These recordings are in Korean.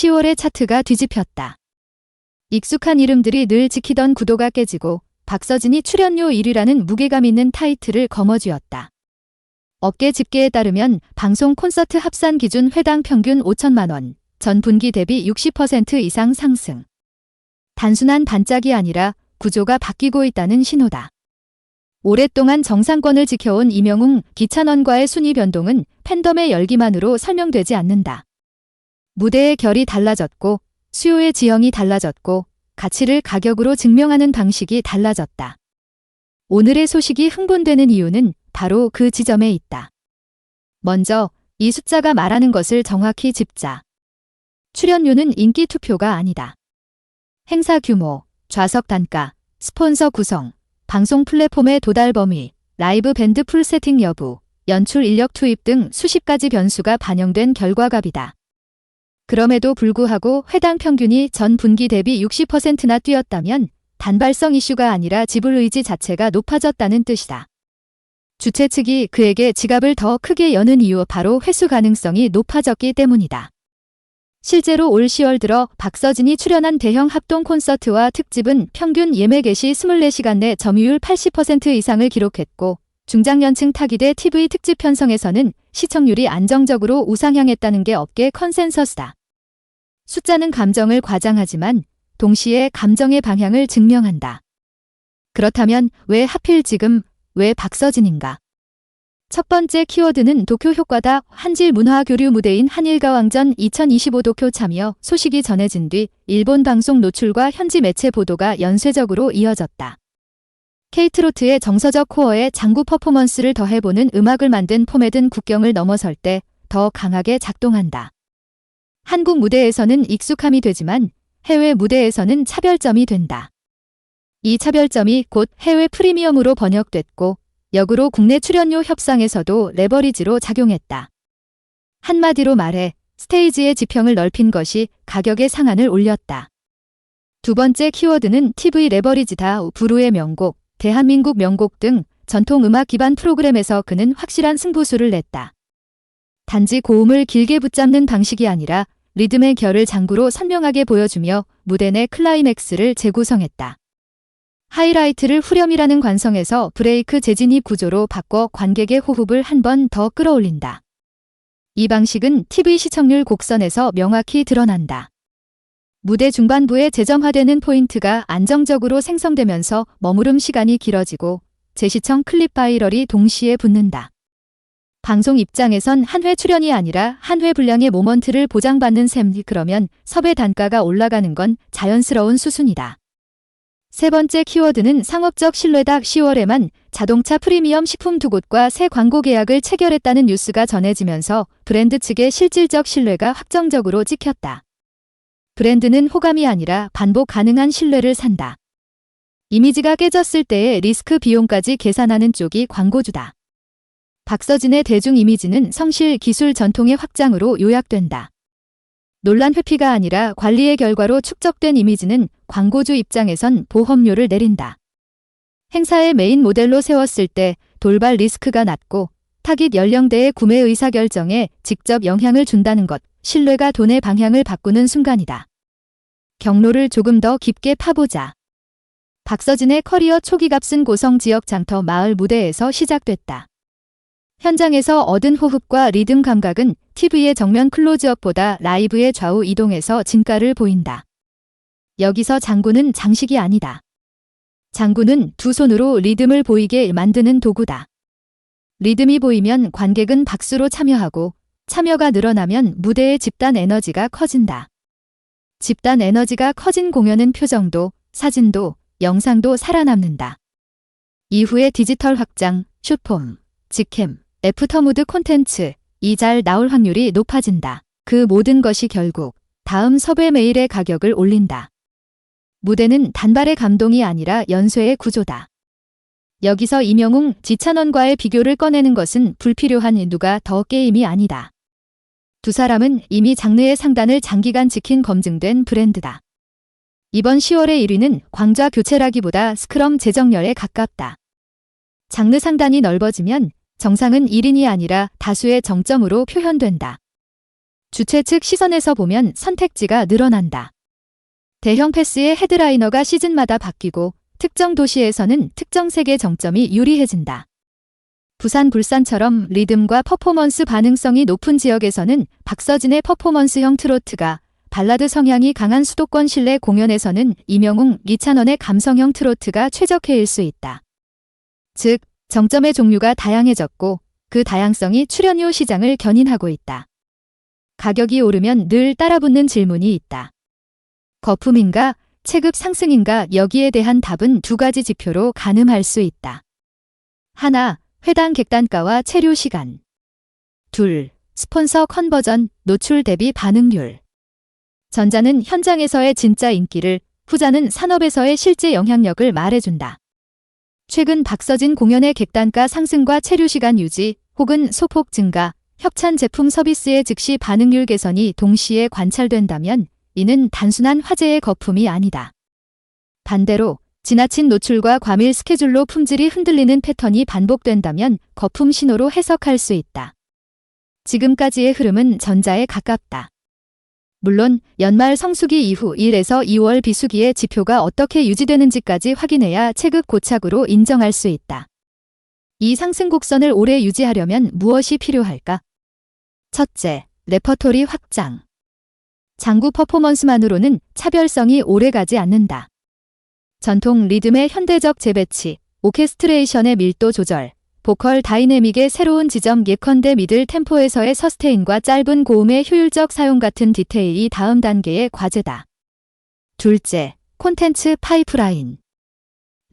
10월의 차트가 뒤집혔다. 익숙한 이름들이 늘 지키던 구도가 깨지고 박서진이 출연료 1위라는 무게감 있는 타이틀을 거머쥐었다. 업계 집계에 따르면 방송 콘서트 합산 기준 회당 평균 5천만 원, 전 분기 대비 60% 이상 상승. 단순한 반짝이 아니라 구조가 바뀌고 있다는 신호다. 오랫동안 정상권을 지켜온 이명웅, 기찬원과의 순위 변동은 팬덤의 열기만으로 설명되지 않는다. 무대의 결이 달라졌고, 수요의 지형이 달라졌고, 가치를 가격으로 증명하는 방식이 달라졌다. 오늘의 소식이 흥분되는 이유는 바로 그 지점에 있다. 먼저, 이 숫자가 말하는 것을 정확히 짚자. 출연료는 인기 투표가 아니다. 행사 규모, 좌석 단가, 스폰서 구성, 방송 플랫폼의 도달 범위, 라이브 밴드 풀 세팅 여부, 연출 인력 투입 등 수십 가지 변수가 반영된 결과값이다. 그럼에도 불구하고 회당 평균이 전 분기 대비 60%나 뛰었다면 단발성 이슈가 아니라 지불 의지 자체가 높아졌다는 뜻이다. 주최 측이 그에게 지갑을 더 크게 여는 이유 바로 회수 가능성이 높아졌기 때문이다. 실제로 올 10월 들어 박서진이 출연한 대형 합동 콘서트와 특집은 평균 예매 개시 24시간 내 점유율 80% 이상을 기록했고 중장년층 타깃의 TV 특집 편성에서는 시청률이 안정적으로 우상향했다는 게 업계 컨센서스다. 숫자는 감정을 과장하지만 동시에 감정의 방향을 증명한다. 그렇다면 왜 하필 지금, 왜 박서진인가? 첫 번째 키워드는 도쿄 효과다 한질 문화 교류 무대인 한일가왕전 2025 도쿄 참여 소식이 전해진 뒤 일본 방송 노출과 현지 매체 보도가 연쇄적으로 이어졌다. 케이트로트의 정서적 코어에 장구 퍼포먼스를 더해보는 음악을 만든 포맷은 국경을 넘어설 때 더 강하게 작동한다. 한국 무대에서는 익숙함이 되지만 해외 무대에서는 차별점이 된다. 이 차별점이 곧 해외 프리미엄으로 번역됐고 역으로 국내 출연료 협상에서도 레버리지로 작용했다. 한마디로 말해 스테이지의 지평을 넓힌 것이 가격의 상한을 올렸다. 두 번째 키워드는 TV 레버리지다 브루의 명곡, 대한민국 명곡 등 전통 음악 기반 프로그램에서 그는 확실한 승부수를 냈다. 단지 고음을 길게 붙잡는 방식이 아니라 리듬의 결을 장구로 선명하게 보여주며 무대 내 클라이맥스를 재구성했다. 하이라이트를 후렴이라는 관성에서 브레이크 재진입 구조로 바꿔 관객의 호흡을 한 번 더 끌어올린다. 이 방식은 TV 시청률 곡선에서 명확히 드러난다. 무대 중반부에 재점화되는 포인트가 안정적으로 생성되면서 머무름 시간이 길어지고 재시청 클립 바이럴이 동시에 붙는다. 방송 입장에선 한 회 출연이 아니라 한 회 분량의 모먼트를 보장받는 셈이 그러면 섭외 단가가 올라가는 건 자연스러운 수순이다. 세 번째 키워드는 상업적 신뢰다 10월에만 자동차 프리미엄 식품 두 곳과 새 광고 계약을 체결했다는 뉴스가 전해지면서 브랜드 측의 실질적 신뢰가 확정적으로 찍혔다. 브랜드는 호감이 아니라 반복 가능한 신뢰를 산다. 이미지가 깨졌을 때의 리스크 비용까지 계산하는 쪽이 광고주다. 박서진의 대중 이미지는 성실 기술 전통의 확장으로 요약된다. 논란 회피가 아니라 관리의 결과로 축적된 이미지는 광고주 입장에선 보험료를 내린다. 행사의 메인 모델로 세웠을 때 돌발 리스크가 낮고 타깃 연령대의 구매 의사 결정에 직접 영향을 준다는 것, 신뢰가 돈의 방향을 바꾸는 순간이다. 경로를 조금 더 깊게 파보자. 박서진의 커리어 초기 값은 고성 지역 장터 마을 무대에서 시작됐다. 현장에서 얻은 호흡과 리듬 감각은 TV의 정면 클로즈업보다 라이브의 좌우 이동에서 진가를 보인다. 여기서 장구는 장식이 아니다. 장구는 두 손으로 리듬을 보이게 만드는 도구다. 리듬이 보이면 관객은 박수로 참여하고 참여가 늘어나면 무대의 집단 에너지가 커진다. 집단 에너지가 커진 공연은 표정도, 사진도, 영상도 살아남는다. 이후에 디지털 확장, 슈폼, 직캠, 애프터무드 콘텐츠, 이 잘 나올 확률이 높아진다. 그 모든 것이 결국 다음 섭외 메일의 가격을 올린다. 무대는 단발의 감동이 아니라 연쇄의 구조다. 여기서 이명웅, 지찬원과의 비교를 꺼내는 것은 불필요한 누가 더 게임이 아니다. 두 사람은 이미 장르의 상단을 장기간 지킨 검증된 브랜드다. 이번 10월의 1위는 광좌 교체라기보다 스크럼 재정렬에 가깝다. 장르 상단이 넓어지면 정상은 1인이 아니라 다수의 정점으로 표현된다. 주최 측 시선에서 보면 선택지가 늘어난다. 대형 패스의 헤드라이너가 시즌마다 바뀌고 특정 도시에서는 특정 색의 정점이 유리해진다. 부산 불산처럼 리듬과 퍼포먼스 반응성이 높은 지역에서는 박서진의 퍼포먼스형 트로트가 발라드 성향이 강한 수도권 실내 공연에서는 이명웅, 이찬원의 감성형 트로트가 최적해일 수 있다. 즉, 정점의 종류가 다양해졌고 그 다양성이 출연료 시장을 견인하고 있다. 가격이 오르면 늘 따라붙는 질문이 있다. 거품인가, 체급 상승인가 여기에 대한 답은 두 가지 지표로 가늠할 수 있다. 하나, 회당 객단가와 체류 시간. 둘, 스폰서 컨버전, 노출 대비 반응률. 전자는 현장에서의 진짜 인기를, 후자는 산업에서의 실제 영향력을 말해준다. 최근 박서진 공연의 객단가 상승과 체류 시간 유지, 혹은 소폭 증가, 협찬 제품 서비스의 즉시 반응률 개선이 동시에 관찰된다면 이는 단순한 화제의 거품이 아니다. 반대로 지나친 노출과 과밀 스케줄로 품질이 흔들리는 패턴이 반복된다면 거품 신호로 해석할 수 있다. 지금까지의 흐름은 전자에 가깝다. 물론 연말 성수기 이후 1에서 2월 비수기의 지표가 어떻게 유지되는지까지 확인해야 체급 고착으로 인정할 수 있다. 이 상승 곡선을 오래 유지하려면 무엇이 필요할까? 첫째, 레퍼토리 확장. 장구 퍼포먼스만으로는 차별성이 오래가지 않는다. 전통 리듬의 현대적 재배치, 오케스트레이션의 밀도 조절, 보컬 다이내믹의 새로운 지점 예컨대 미들 템포에서의 서스테인과 짧은 고음의 효율적 사용 같은 디테일이 다음 단계의 과제다. 둘째, 콘텐츠 파이프라인.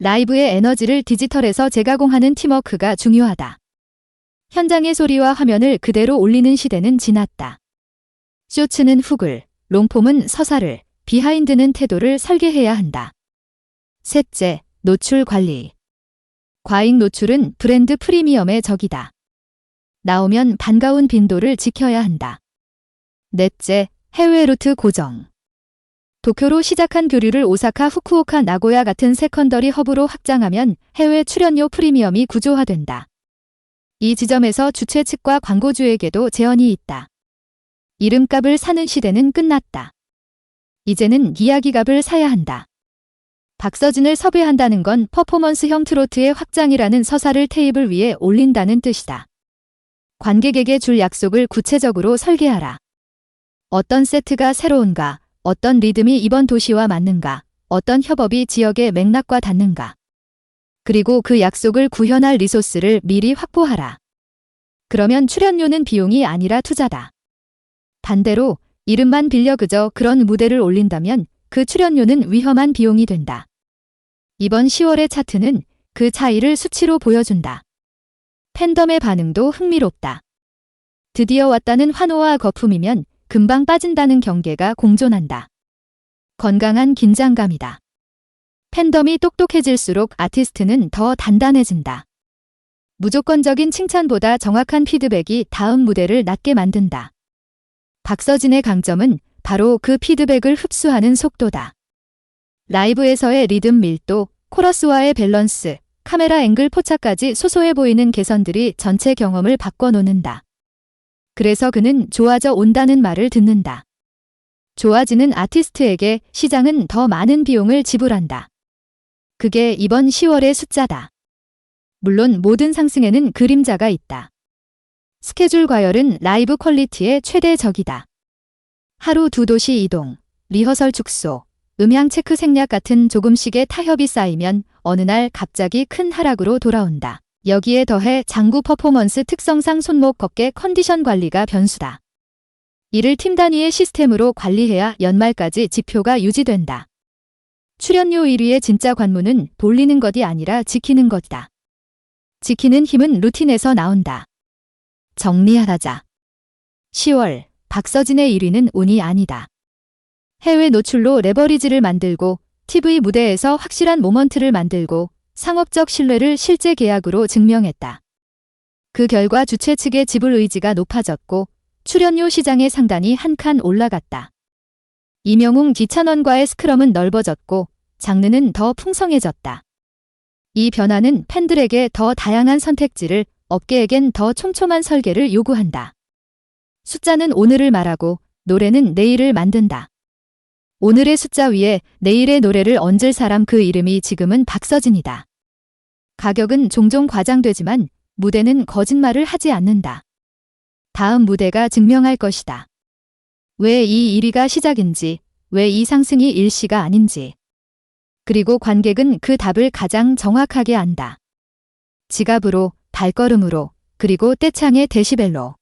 라이브의 에너지를 디지털에서 재가공하는 팀워크가 중요하다. 현장의 소리와 화면을 그대로 올리는 시대는 지났다. 쇼츠는 훅을, 롱폼은 서사를, 비하인드는 태도를 설계해야 한다. 셋째, 노출 관리. 과잉 노출은 브랜드 프리미엄의 적이다. 나오면 반가운 빈도를 지켜야 한다. 넷째, 해외 루트 고정. 도쿄로 시작한 교류를 오사카, 후쿠오카, 나고야 같은 세컨더리 허브로 확장하면 해외 출연료 프리미엄이 구조화된다. 이 지점에서 주최 측과 광고주에게도 제언이 있다. 이름값을 사는 시대는 끝났다. 이제는 이야기값을 사야 한다. 박서진을 섭외한다는 건 퍼포먼스형 트로트의 확장이라는 서사를 테이블 위에 올린다는 뜻이다. 관객에게 줄 약속을 구체적으로 설계하라. 어떤 세트가 새로운가, 어떤 리듬이 이번 도시와 맞는가, 어떤 협업이 지역의 맥락과 닿는가. 그리고 그 약속을 구현할 리소스를 미리 확보하라. 그러면 출연료는 비용이 아니라 투자다. 반대로 이름만 빌려 그저 그런 무대를 올린다면 그 출연료는 위험한 비용이 된다. 이번 10월의 차트는 그 차이를 수치로 보여준다. 팬덤의 반응도 흥미롭다. 드디어 왔다는 환호와 거품이면 금방 빠진다는 경계가 공존한다. 건강한 긴장감이다. 팬덤이 똑똑해질수록 아티스트는 더 단단해진다. 무조건적인 칭찬보다 정확한 피드백이 다음 무대를 낫게 만든다. 박서진의 강점은 바로 그 피드백을 흡수하는 속도다. 라이브에서의 리듬 밀도, 코러스와의 밸런스, 카메라 앵글 포착까지 소소해 보이는 개선들이 전체 경험을 바꿔놓는다. 그래서 그는 좋아져 온다는 말을 듣는다. 좋아지는 아티스트에게 시장은 더 많은 비용을 지불한다. 그게 이번 10월의 숫자다. 물론 모든 상승에는 그림자가 있다. 스케줄 과열은 라이브 퀄리티의 최대 적이다. 하루 두 도시 이동, 리허설 축소, 음향 체크 생략 같은 조금씩의 타협이 쌓이면 어느 날 갑자기 큰 하락으로 돌아온다. 여기에 더해 장구 퍼포먼스 특성상 손목 걷게 컨디션 관리가 변수다. 이를 팀 단위의 시스템으로 관리해야 연말까지 지표가 유지된다. 출연료 1위의 진짜 관문은 돌리는 것이 아니라 지키는 것이다. 지키는 힘은 루틴에서 나온다. 정리하자. 10월 박서진의 1위는 운이 아니다. 해외 노출로 레버리지를 만들고 TV 무대에서 확실한 모먼트를 만들고 상업적 신뢰를 실제 계약으로 증명했다. 그 결과 주최 측의 지불 의지가 높아졌고 출연료 시장의 상단이 한 칸 올라갔다. 이명웅 기찬원과의 스크럼은 넓어졌고 장르는 더 풍성해졌다. 이 변화는 팬들에게 더 다양한 선택지를 업계에겐 더 촘촘한 설계를 요구한다. 숫자는 오늘을 말하고 노래는 내일을 만든다. 오늘의 숫자 위에 내일의 노래를 얹을 사람 그 이름이 지금은 박서진이다. 가격은 종종 과장되지만 무대는 거짓말을 하지 않는다. 다음 무대가 증명할 것이다. 왜 이 1위가 시작인지, 왜 이 상승이 일시가 아닌지. 그리고 관객은 그 답을 가장 정확하게 안다. 지갑으로, 발걸음으로, 그리고 떼창의 데시벨로.